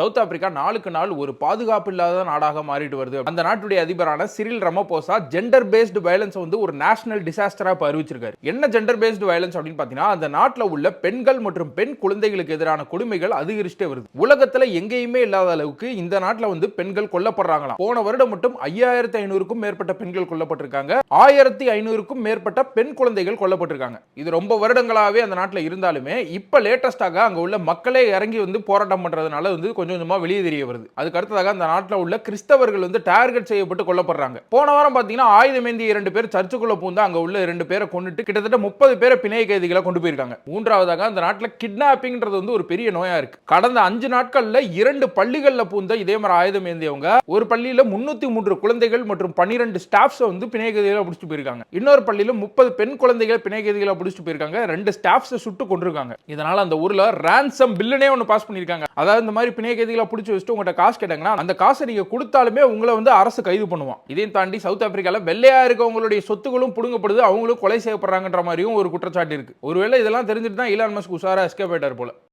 South Africa நாளுக்கு நாள் ஒரு பாதுகாப்பு இல்லாத நாடாக மாறிட்டு வருது. அந்த நாட்டுடைய அதிபரான Cyril Ramaphosa gender based violence வந்து ஒரு நேஷனல் டிசாஸ்டரா இப்போ அறிவிச்சிருக்காரு. என்ன ஜெண்டர் பேஸ்டு வயலன்ஸ் அப்படின்னு பாத்தீங்கன்னா அந்த நாட்டில் உள்ள பெண்கள் மற்றும் பெண் குழந்தைகளுக்கு எதிரான கொடுமைகள் அதிகரிச்சுட்டே வருது. உலகத்துல எங்கேயுமே இல்லாத அளவுக்கு இந்த நாட்டில் வந்து பெண்கள் கொல்லப்படுறாங்களாம். போன வருடம் மட்டும் ஐயாயிரத்தி ஐநூறுக்கும் மேற்பட்ட பெண்கள் கொல்லப்பட்டிருக்காங்க. ஆயிரத்தி ஐநூறுக்கும் மேற்பட்ட பெண் குழந்தைகள் கொல்லப்பட்டிருக்காங்க. இது ரொம்ப வருடங்களாவே அந்த நாட்டில் இருந்தாலுமே இப்ப லேட்டஸ்டாக அங்க உள்ள மக்களே இறங்கி வந்து போராட்டம் பண்றதுனால வந்து கொஞ்சம் கொஞ்சமாக வெளியே தெரிய வருது. அதுக்கு அடுத்ததாக அந்த நாட்டில் உள்ள கிறிஸ்தவர்கள் வந்து டார்கெட் செய்யப்பட்டு கொல்லப்படுறாங்க. போன வாரம் பார்த்தீங்கன்னா ஆயுதமேந்தி இரண்டு பேர் சர்ச்சுக்குள்ள பூந்து அங்கே உள்ள ரெண்டு பேரை கொண்டுட்டு கிட்டத்தட்ட முப்பது பேரை பிணை கைதிகளை கொண்டு போயிருக்காங்க. மூன்றாவதாக அந்த நாட்டில் கிட்னாப்பிங்கிறது வந்து ஒரு பெரிய நோயாக இருக்கு. கடந்த அஞ்சு நாட்களில் இரண்டு பள்ளிகளில் பூந்த இதே மாதிரி ஆயுதம் ஏந்தியவங்க ஒரு பள்ளியில் முன்னூத்தி மூன்று குழந்தைகள் மற்றும் பன்னிரெண்டு ஸ்டாஃப்ஸை வந்து பிணை கைதிகளை பிடிச்சிட்டு போயிருக்காங்க. இன்னொரு பள்ளியில் முப்பது பெண் குழந்தைகள் பிணை கைதிகளை பிடிச்சிட்டு போயிருக்காங்க. ரெண்டு ஸ்டாஃப்ஸை சுட்டு கொண்டிருக்காங்க இதனால் அந்த ஊரில் ரேன்சம் பில்லுனே ஒன்று பாஸ் பண்ணியிருக்காங்க அதாவது இந்த மாதிரி பிணை கைதிகளை பிடிச்சி வச்சுட்டு உங்கள்கிட்ட காசு கேட்டாங்கன்னா அந்த காசை நீங்கள் கொடுத்தாலுமே உங்களை வந்து அரசு கைது பண்ணுவான். இதையும் தாண்டி சவுத் ஆப்பிரிக்காவில் வெள்ளையாக இருக்கவங்களுடைய சொத்துகளும் புடுங்கப்படுது அவங்களும் கொலை செய்யப்படுறாங்கன்ற மாதிரியும் ஒரு குற்றச்சாட்டு இருக்கு. ஒருவேளை இதெல்லாம் தெரிஞ்சுட்டு தான் ஈலான் மஸ்க் உஷாராக எஸ்கேப் ஆகிட்டார் போல.